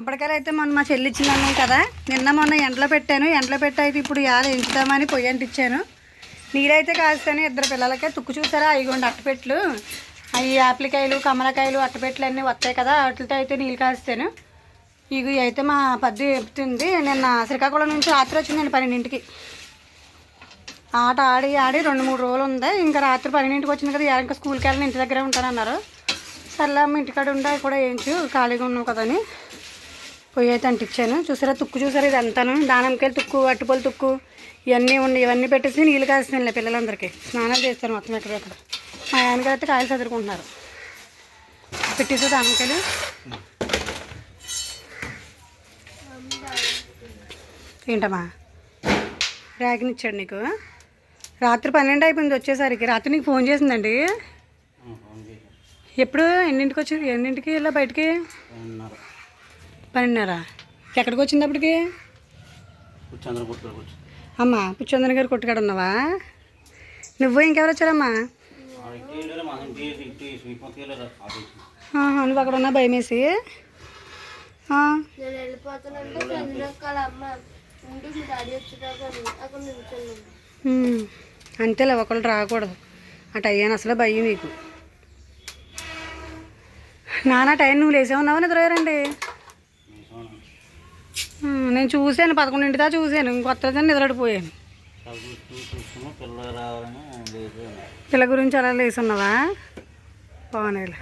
అప్పటికైతే అయితే మొన్న మా చెల్లి ఇచ్చింది కదా. నిన్న మొన్న ఎండలో పెట్టాను. ఎండలో పెట్టి అయితే ఇప్పుడు యాద ఎంచుదామని పొయ్యి అంటించాను నీరైతే కాస్తాను ఇద్దరు పిల్లలకే తుక్కు చూసారా? అయిగోండి అట్టపెట్లు. అవి ఆపిలికాయలు కమలకాయలు అట్టపెట్లు అన్నీ వస్తాయి కదా. వాటితో అయితే నీళ్ళు కాస్తాను. ఇవి అయితే మా పద్దు చెప్తుంది. నిన్న శ్రీకాకుళం నుంచి రాత్రి వచ్చిందండి పన్నెండింటికి. ఆట ఆడి ఆడి రెండు మూడు రోజులు ఉంది. ఇంకా రాత్రి పన్నెండింటికి వచ్చింది కదా. ఇంకా స్కూల్కి వెళ్ళిన ఇంటి దగ్గరే ఉంటానన్నారు. సర్లే అమ్మ ఇంటికాడ ఉండే. కూడా వేయించు. ఖాళీగా ఉన్నావు కదా అని. పొయ్యి అయితే అంటించాను. చూసారా? తుక్కు చూసారా? ఇది అంతాను దానంకాయలు తుక్కు అట్టుపొలు తుక్కు ఇవన్నీ ఉన్నాయి. ఇవన్నీ పెట్టేసి నీళ్ళు కాస్తున్నాయి పిల్లలందరికీ. స్నానాలు చేస్తారు మొత్తం ఎక్కడ ఎక్కడ. మా ఆయనగారు అయితే కాయలు చదువుకుంటున్నారు పెట్టేసి దానంకాయలు ఏంటమ్మా? ర్యాగిన్ ఇచ్చాడు నీకు. రాత్రి పన్నెండు అయిపోయింది వచ్చేసరికి. రాత్రి నీకు ఫోన్ చేసిందండి? ఎప్పుడు? ఎన్నింటికి వచ్చి ఎన్నింటికి ఇలా బయటికి? పన్నెండున్నర? ఎక్కడికి వచ్చింది. అప్పటికి అమ్మా పుచ్చందన్ గారు కొట్టుకాడ ఉన్నావా నువ్వు ఇంకెవరు వచ్చారమ్మా? నువ్వు అక్కడ ఉన్నా నేను నిల్చున్నాను ఉమ్, అంతేలే ఒకళ్ళు రాకూడదు. అటు అయ్యాను అసలు భయం నీకు. నాన్న టైం నువ్వు లేసే ఉన్నావా నిద్రపోయారండి? ఉమ్, నేను చూశాను పదకొండింటిదా చూశాను. ఇంకొత్త నిద్రడిపోయాను పిల్ల గురించి అలా లేసున్నావా ఉన్నావా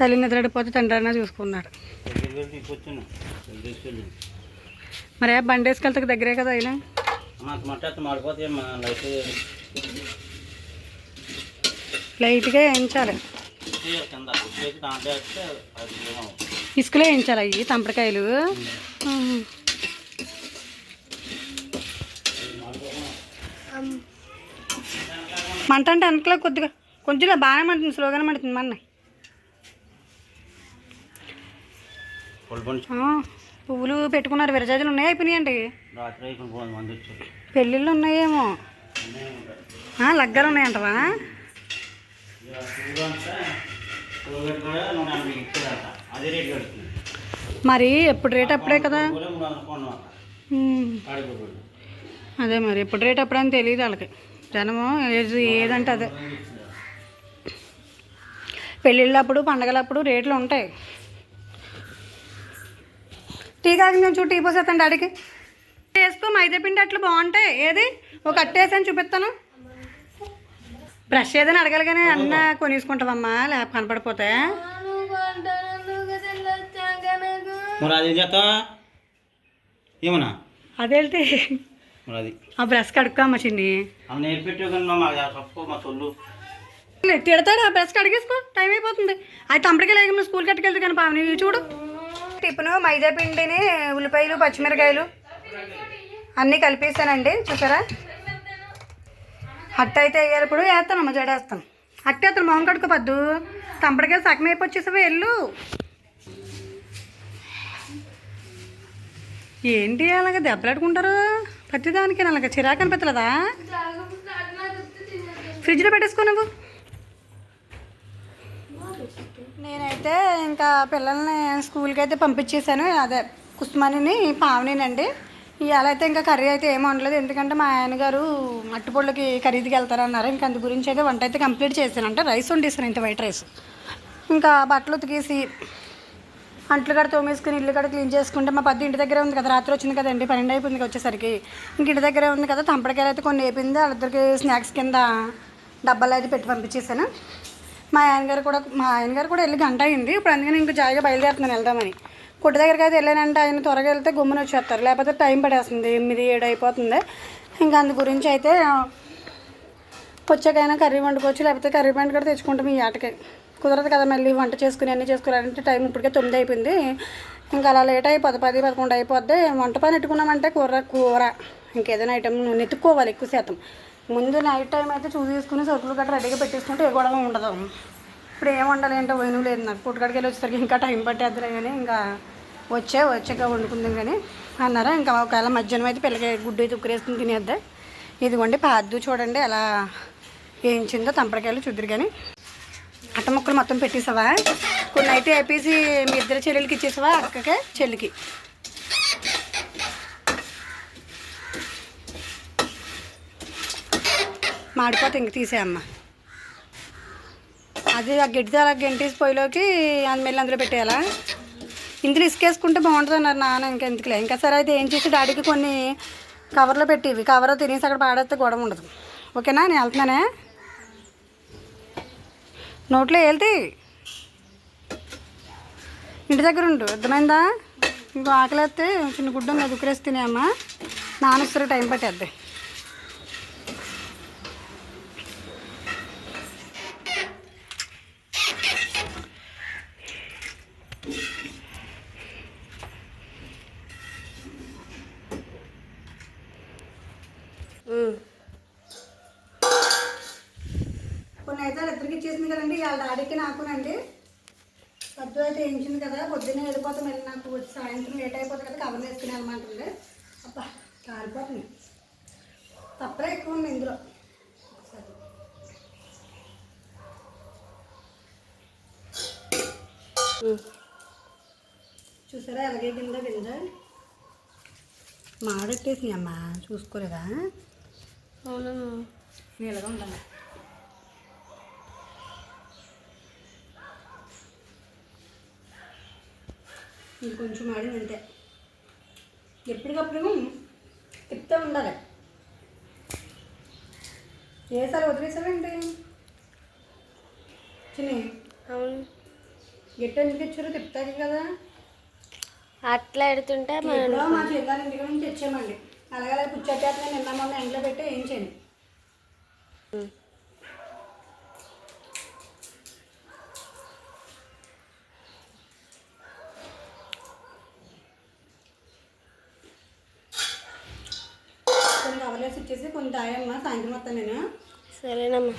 తల్లి నిద్రడిపోతే తండ్రి చూసుకున్నాడు. మరి ఆ బండి వేసుకెళ్తే దగ్గరే కదా అయినా? లైట్గా వేయించాలి. ఇసుకలో వేయించాలి అవి తంపడికాయలు మంట అంటే వెనకలో కొద్దిగా. కొంచెం బాగానే మంటుంది స్లోగానే పొడి. పంచి పువ్వులు పెట్టుకున్నారు విరజాజులు ఉన్నాయి అయిపోయినాయండి పెళ్ళిళ్ళు ఉన్నాయేమో. లగ్గాలు ఉన్నాయంటవా? అదే రేట్ మరి ఎప్పుడు రేట్ అప్పుడే కదా? అదే మరి ఎప్పుడు రేట్ అప్పుడని తెలియదు వాళ్ళకి. జనము ఏది ఏదంటే అదే. పెళ్ళిళ్ళప్పుడు పండగలప్పుడు రేట్లు ఉంటాయి. టీ కాగింది చూడు టీ పోసేస్తాను డాడీకి. వేసుకో మైదా పిండి అట్లు బాగుంటాయి. ఏది? ఒక అట్టేసాను చూపిస్తాను. బ్రష్ ఏదైనా అడగాలి కానీ అన్న కొనేసుకుంటావమ్మా లేక కనపడిపోతే మరి అది ఏమన్నా? అదేంటి? మరి అది ఆ బ్రష్ కడుక్కోమ్మ చిన్ని. అవి మా సొల్లు. తిడతాడు ఆ బ్రష్ కడిగేసుకో. టైం అయిపోతుంది. అది తమ్ముడికి లేక నువ్వు స్కూల్కి కట్టుకెళ్తే కానీ పావని చూడు. టిఫిన్ మైదా పిండిని ఉల్లిపాయలు పచ్చిమిరకాయలు. అన్నీ కలిపేసానండి చూసారా? అట్ట అయితే అయ్యేటప్పుడు వేస్తాను అమ్మ జడేస్తాను. అట్ట అతను మొహం కడుకోపద్దు తంపడికాయలు సగం అయిపోచ్చేసావా వెళ్ళు. ఏంటి అలాగ దెబ్బలాడుకుంటారు? ప్రతిదానికి అలాగ చిరాకు అనిపించలేదా ఫ్రిడ్జ్లో పెట్టేసుకో నువ్వు. నేనైతే ఇంకా పిల్లల్ని స్కూల్కి అయితే పంపించేశాను. అదే కుస్మానిని పావనినండి. ఇవాళ అయితే ఇంకా కర్రీ అయితే ఏమీ ఉండలేదు ఎందుకంటే మా ఆయన గారు మట్టిపొళ్ళకి ఖరీదుకి వెళ్తారన్నారు. ఇంకా అందు గురించి అయితే వంట అయితే కంప్లీట్ చేశాను. అంటే రైస్ వండేసాను ఇంత వైట్ రైస్. ఇంకా బట్టలు ఉతికేసి అంట్లు కూడా తోమేసుకుని ఇల్లు కూడా క్లీన్ చేసుకుంటే మా పద్దు ఇంటి దగ్గరే ఉంది కదా. రాత్రి వచ్చింది కదండి పన్నెండు అయిపోయింది వచ్చేసరికి. ఇంక ఇంటి దగ్గరే ఉంది కదా తంపడికాయలు అయితే కొన్ని వేపింది వాళ్ళిద్దరికి స్నాక్స్ కింద డబ్బాలు అయితే పెట్టి పంపించేసాను మా ఆయనగారు కూడా మా ఆయనగారు కూడా వెళ్ళి గంట అయింది. ఇప్పుడు అందుకని ఇంక జాయిగా బయలుదేరుతున్నాను వెళ్దామని. కొట్టు దగ్గరికి అయితే వెళ్ళానంటే ఆయన త్వరగా వెళ్తే గుమ్మని వచ్చేస్తారు. లేకపోతే టైం పడేస్తుంది. ఎనిమిది ఏడు అయిపోతుంది. ఇంకా అందు గురించి అయితే వచ్చాకైనా కర్రీ వండుకోవచ్చు. లేకపోతే కర్రీ పండు కూడా తెచ్చుకుంటాం ఈ ఆటకి. కుదరదు కదా మళ్ళీ వంట చేసుకుని అన్నీ చేసుకోవాలంటే టైం ఇప్పటికే తొమ్మిది అయిపోయింది. ఇంకా అలా లేట్ అయిపోద్ది పది పదకొండు అయిపోద్ది. వంట పని పెట్టుకున్నామంటే కూర కూర. ఇంకేదైనా ఐటమ్ నెత్తుక్కోవాలి ఎక్కువ శాతం. ముందు నైట్ టైం అయితే చూసి తీసుకుని సరుకులు గట్రా రెడీగా పెట్టేసుకుంటే ఏ గొడవ ఉండదు. ఇప్పుడు ఏం వండాలి ఏంటో పోయిన లేదు నాకు. పుట్టుకడికి వెళ్ళి వచ్చేసరికి ఇంకా టైం పట్టేద్దలే కానీ ఇంకా వచ్చే వచ్చాక వండుకుందాం కానీ అన్నారా. ఇంకా ఒకవేళ మధ్యాహ్నం అయితే పిల్లకి గుడ్డు తుక్కురేసుకుని తినేద్దా. ఇదిగోండి పాదు చూడండి ఎలా వేయించిందో తంపడికాయలు చుద్దరు కానీ అట్ట ముక్కలు మొత్తం పెట్టేసావా? కొన్ని అయితే వేపేసి మీ ఇద్దరు చెల్లెలకి ఇచ్చేసావా? అక్కకే చెల్లికి. మాడిపోతే ఇంక తీసేయమ్మ. అది ఆ గిడ్డ అలా గెంటేసి పొయ్యిలోకి అందులో అందులో పెట్టేయాలా? ఇందులో ఇసుకేసుకుంటే బాగుంటుంది అన్నారు నాన్న ఇంకా ఎందుకులే. ఇంకా సరే అయితే ఏం చేసి డాడీకి కొన్ని కవర్లో పెట్టివి. కవర్లో తినేసి అక్కడ పాడేస్తే గొడవ ఉండదు. ఓకేనా? నేను వెళ్తున్నానే. నోట్లో వెళ్తే ఇంటి దగ్గర ఉండు అర్థమైందా? ఇంకో ఆకలి వేస్తే చిన్న గుడ్డ ఉంది అది ఉక్కరేసి తినేమ్మా నాన్న టైం పట్టేద్ది కొన్ని అయితే ఇద్దరికి ఇచ్చేసింది కదండి వాళ్ళ డాడీకి నాకునండి. పద్దు అయితే వేయించింది కదా పొద్దున్నే వెళ్ళిపోతాం వెళ్ళి నాకు వచ్చి సాయంత్రం లేట్ అయిపోతుంది కదా కవర్ వేసుకుని వెళ్ళమంటుంది అబ్బా కాలిపోతుంది. తప్పరే ఎక్కువ ఉంది ఇందులో. చూసారా ఎలాగే కింద కింద మాడెట్టేసి అమ్మా చూసుకోలేదా? అవునమ్మా నీళ్ళగా ఉండాలి ఇది కొంచెం మాడింది అంతే ఎప్పటికప్పుడు తిప్పుతూ ఉండాలి. ఏసారి వదిలేసారండి చిన్ని అవును. గిట్ట ఎందుకు ఇచ్చారో తిప్పుతాకి కదా. అట్లా ఎడుతుంటే ఎప్పుడో మా చెల్లారి ఇంటికి నుంచి తెచ్చామండి అలాగే పుచ్చట్టేతనే నిన్న మొన్న ఎండలో పెట్టి వేయించాను కొన్ని కవర్లేసి ఇచ్చేసి కొన్ని తాయమ్మ సాయంత్రం వస్తాను నేను సరేనమ్మా.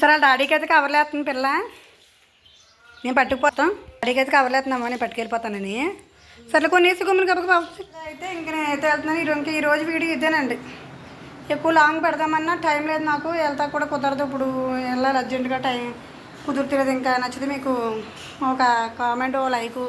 సరే డాడీకి అయితే కవర్లు వేస్తుంది పిల్ల. నేను పట్టుకుపోతాం. డాడీకి అయితే కవర్లు వేస్తున్నామా నేను పట్టుకెళ్ళిపోతానని. సరే కొన్ని వేసి గుమ్మని కప్పకి అయితే ఇంక నేను అయితే వెళ్తున్నాను. ఈ రోజు ఈ రోజు వీడియో ఇదేనండి. ఎక్కువ లాంగ్ పెడదామన్నా టైం లేదు నాకు. వెళ్తా కూడా కుదరదు. ఇప్పుడు వెళ్ళాలి అర్జెంటుగా టైం కుదురుతులేదు. ఇంకా నచ్చితే మీకు ఒక కామెంట్ ఓ లైక్